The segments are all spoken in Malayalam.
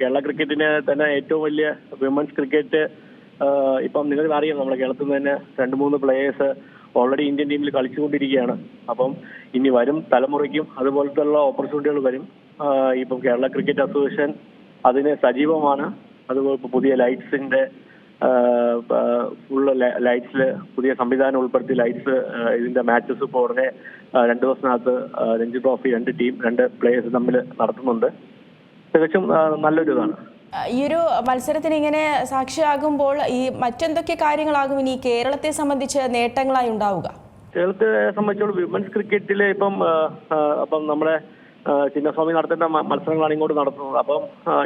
കേരള ക്രിക്കറ്റിന് തന്നെ ഏറ്റവും വലിയ വിമൻസ് ക്രിക്കറ്റ് ഇപ്പം നിങ്ങൾ അറിയാം നമ്മുടെ കേരളത്തിൽ നിന്ന് തന്നെ രണ്ട് മൂന്ന് പ്ലേയേഴ്സ് ഓൾറെഡി ഇന്ത്യൻ ടീമിൽ കളിച്ചുകൊണ്ടിരിക്കുകയാണ്. അപ്പം ഇനി വരും തലമുറയ്ക്കും അതുപോലത്തുള്ള ഓപ്പർച്യൂണിറ്റികൾ വരും. ഇപ്പം കേരള ക്രിക്കറ്റ് അസോസിയേഷൻ അതിന് സജീവമാണ്. അതുപോലെ പുതിയ ലൈറ്റ്സിന്റെ ഫുള്ള് ലൈറ്റ്സിൽ പുതിയ സംവിധാനം ഉൾപ്പെടുത്തി ലൈറ്റ്സ് ഇതിന്റെ മാച്ചസ് ഇപ്പോൾ ഉടനെ രണ്ട് ദിവസത്തിനകത്ത് രഞ്ജി ട്രോഫി രണ്ട് ടീം രണ്ട് പ്ലേയേഴ്സ് തമ്മിൽ നടത്തുന്നുണ്ട്. തികച്ചും നല്ലൊരു ഇതാണ് ഈ ഒരു മത്സരത്തിന് ഇങ്ങനെ സാക്ഷിയാകുമ്പോൾ ഈ മറ്റെന്തൊക്കെ കാര്യങ്ങളാകും ഇനി കേരളത്തെ സംബന്ധിച്ച് നേട്ടങ്ങളായി ഉണ്ടാവുക? കേരളത്തെ സംബന്ധിച്ചോളം വിമൻസ് ക്രിക്കറ്റിലെ ഇപ്പം അപ്പം നമ്മുടെ ചിന്നസ്വാമി നടത്തേണ്ട മത്സരങ്ങളാണ് ഇങ്ങോട്ട് നടത്തുന്നത്. അപ്പം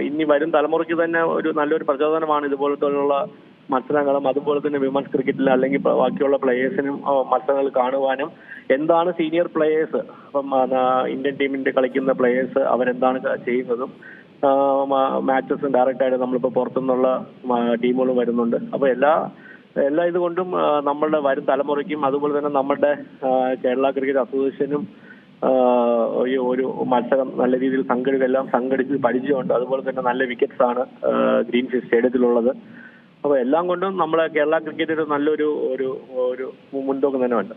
ഇനി വരും തലമുറയ്ക്ക് തന്നെ ഒരു നല്ലൊരു പ്രചോദനമാണ് ഇതുപോലത്തുള്ള മത്സരങ്ങളും അതുപോലെ തന്നെ വിമൻസ് ക്രിക്കറ്റിൽ അല്ലെങ്കിൽ ബാക്കിയുള്ള പ്ലേയേഴ്സിനും മത്സരങ്ങൾ കാണുവാനും എന്താണ് സീനിയർ പ്ലേയേഴ്സ് അപ്പം ഇന്ത്യൻ ടീമിന്റെ കളിക്കുന്ന പ്ലേയേഴ്സ് അവരെന്താണ് ചെയ്യുന്നതും മാച്ചസും ഡയറക്റ്റ് ആയിട്ട് നമ്മളിപ്പോൾ പുറത്തുനിന്നുള്ള ടീമുകളും വരുന്നുണ്ട്. അപ്പോൾ എല്ലാ എല്ലാ ഇതുകൊണ്ടും നമ്മളുടെ വരും തലമുറയ്ക്കും അതുപോലെ തന്നെ നമ്മുടെ കേരള ക്രിക്കറ്റ് അസോസിയേഷനും ഈ ഒരു മത്സരം നല്ല രീതിയിൽ സംഘടിത എല്ലാം സംഘടിച്ച് പരിചയമുണ്ട്. അതുപോലെ തന്നെ നല്ല വിക്കറ്റ്സ് ആണ് ഗ്രീൻ ഗ്രീൻഫീൽഡ് സ്റ്റേഡിയത്തിലുള്ളത് അപ്പോൾ എല്ലാം കൊണ്ടും നമ്മളെ കേരള ക്രിക്കറ്റിന് നല്ലൊരു ഒരു ഒരു മുൻതൂക്കം തന്നെ ഉണ്ട്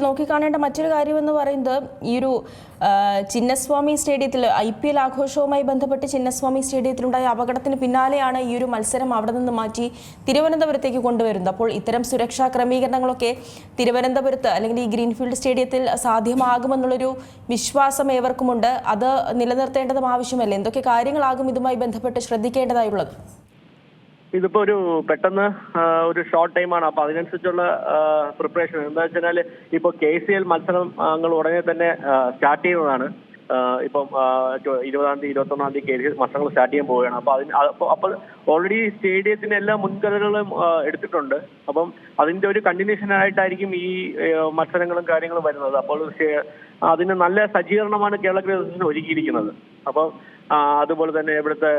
നോക്കിക്കാണേണ്ട മറ്റൊരു കാര്യമെന്ന് പറയുന്നത് ഈ ഒരു ചിന്നസ്വാമി സ്റ്റേഡിയത്തിൽ ഐ പി എൽ ആഘോഷവുമായി ബന്ധപ്പെട്ട് ചിന്നസ്വാമി സ്റ്റേഡിയത്തിലുണ്ടായ അപകടത്തിന് പിന്നാലെയാണ് ഈ ഒരു മത്സരം അവിടെ നിന്ന് മാറ്റി തിരുവനന്തപുരത്തേക്ക് കൊണ്ടുവരുന്നത്. അപ്പോൾ ഇത്തരം സുരക്ഷാ ക്രമീകരണങ്ങളൊക്കെ തിരുവനന്തപുരത്ത് അല്ലെങ്കിൽ ഈ ഗ്രീൻഫീൽഡ് സ്റ്റേഡിയത്തിൽ സാധ്യമാകുമെന്നുള്ളൊരു വിശ്വാസം ഏവർക്കുമുണ്ട്. അത് നിലനിർത്തേണ്ടതും ആവശ്യമല്ലേ? എന്തൊക്കെ കാര്യങ്ങളാകും ഇതുമായി ബന്ധപ്പെട്ട് ശ്രദ്ധിക്കേണ്ടതായുള്ളത്? ഇതിപ്പോ ഒരു പെട്ടെന്ന് ഒരു ഷോർട്ട് ടൈമാണ് അപ്പൊ അതിനനുസരിച്ചുള്ള പ്രിപ്പറേഷൻ എന്താ വെച്ചാൽ ഇപ്പൊ കെ സി എൽ മത്സരങ്ങൾ ഉടനെ തന്നെ സ്റ്റാർട്ട് ചെയ്യുന്നതാണ്. ഇപ്പം ഇരുപതാം തീയതി ഇരുപത്തൊന്നാം തീയതി കേസ് മത്സരങ്ങൾ സ്റ്റാർട്ട് ചെയ്യാൻ പോവുകയാണ്. അപ്പൊ അതിന് അപ്പൊ അപ്പൊ ഓൾറെഡി സ്റ്റേഡിയത്തിന് എല്ലാ മുൻകരുതലുകളും എടുത്തിട്ടുണ്ട്. അപ്പം അതിന്റെ ഒരു കണ്ടിന്യൂഷൻ ആയിട്ടായിരിക്കും ഈ മത്സരങ്ങളും കാര്യങ്ങളും വരുന്നത്. അപ്പോൾ അതിന് നല്ല സജ്ജീകരണമാണ് കേരള ക്രിക്കറ്റ് ഒരുക്കിയിരിക്കുന്നത്. അപ്പോൾ അതുപോലെ തന്നെ ഇവിടുത്തെ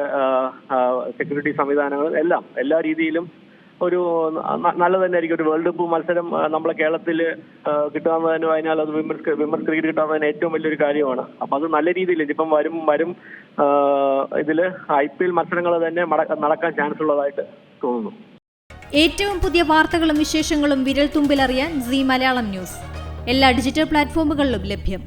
സെക്യൂരിറ്റി സംവിധാനങ്ങൾ എല്ലാം എല്ലാ രീതിയിലും ഒരു നല്ല തന്നെ ആയിരിക്കും. ഒരു വേൾഡ് കപ്പ് മത്സരം നമ്മളെ കേരളത്തിൽ കിട്ടാവുന്നതിന് അതിനാൽ അത് വിമൻസ് വിമൻസ് ക്രിക്കറ്റ് കിട്ടാവുന്നതിന് ഏറ്റവും വലിയൊരു കാര്യമാണ്. അപ്പൊ അത് നല്ല രീതിയിൽ ഇപ്പം വരും വരും ഇതിൽ ഐ പി എൽ മത്സരങ്ങൾ തന്നെ നടക്കാൻ ചാൻസ് ഉള്ളതായിട്ട് തോന്നുന്നു. ഏറ്റവും പുതിയ വാർത്തകളും വിശേഷങ്ങളും വിരൽ തുമ്പിലറിയാൻ സി മലയാളം ന്യൂസ്. എല്ലാ ഡിജിറ്റൽ പ്ലാറ്റ്ഫോമുകളിലും ലഭ്യം.